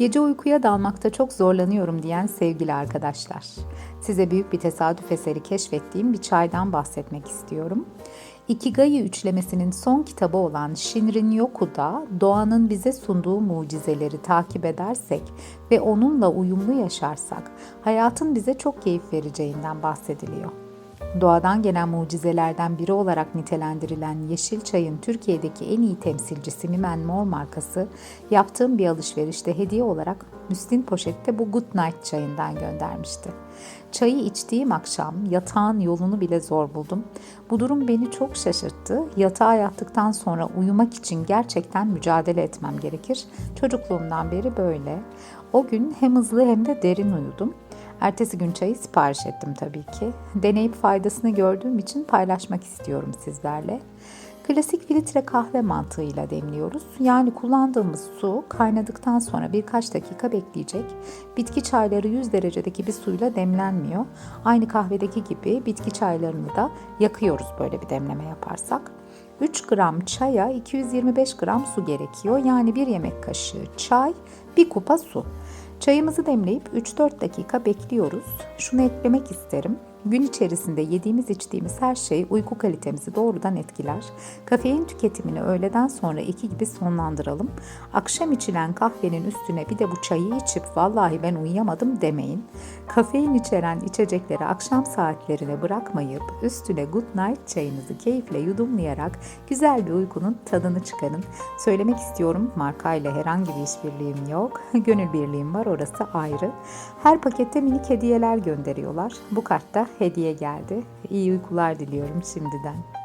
Gece uykuya dalmakta çok zorlanıyorum diyen sevgili arkadaşlar. Size büyük bir tesadüf eseri keşfettiğim bir çaydan bahsetmek istiyorum. Ikigai üçlemesinin son kitabı olan Shinrin Yoku'da doğanın bize sunduğu mucizeleri takip edersek ve onunla uyumlu yaşarsak hayatın bize çok keyif vereceğinden bahsediliyor. Doğadan gelen mucizelerden biri olarak nitelendirilen yeşil çayın Türkiye'deki en iyi temsilcisi Mimen Mor markası yaptığım bir alışverişte hediye olarak Müslin poşette bu Good Night çayından göndermişti. Çayı içtiğim akşam yatağın yolunu bile zor buldum. Bu durum beni çok şaşırttı. Yatağa yattıktan sonra uyumak için gerçekten mücadele etmem gerekir. Çocukluğumdan beri böyle. O gün hem hızlı hem de derin uyudum. Ertesi gün çayı sipariş ettim tabii ki. Deneyip faydasını gördüğüm için paylaşmak istiyorum sizlerle. Klasik filtre kahve mantığıyla demliyoruz. Yani kullandığımız su kaynadıktan sonra birkaç dakika bekleyecek. Bitki çayları 100 derecedeki bir suyla demlenmiyor. Aynı kahvedeki gibi bitki çaylarını da yakıyoruz böyle bir demleme yaparsak. 3 gram çaya 225 gram su gerekiyor. Yani bir yemek kaşığı çay, bir kupa su. Çayımızı demleyip 3-4 dakika bekliyoruz. Şunu eklemek isterim. Gün içerisinde yediğimiz içtiğimiz her şey uyku kalitemizi doğrudan etkiler. Kafein tüketimini öğleden sonra 2 gibi sonlandıralım. Akşam içilen kahvenin üstüne bir de bu çayı içip vallahi ben uyuyamadım demeyin. Kafein içeren içecekleri akşam saatlerine bırakmayıp üstüne good night çayınızı keyifle yudumlayarak güzel bir uykunun tadını çıkarın. Söylemek istiyorum markayla herhangi bir işbirliğim yok. Gönül birliğim var orası ayrı. Her pakette minik hediyeler gönderiyorlar. Bu kartta hediye geldi. İyi uykular diliyorum şimdiden.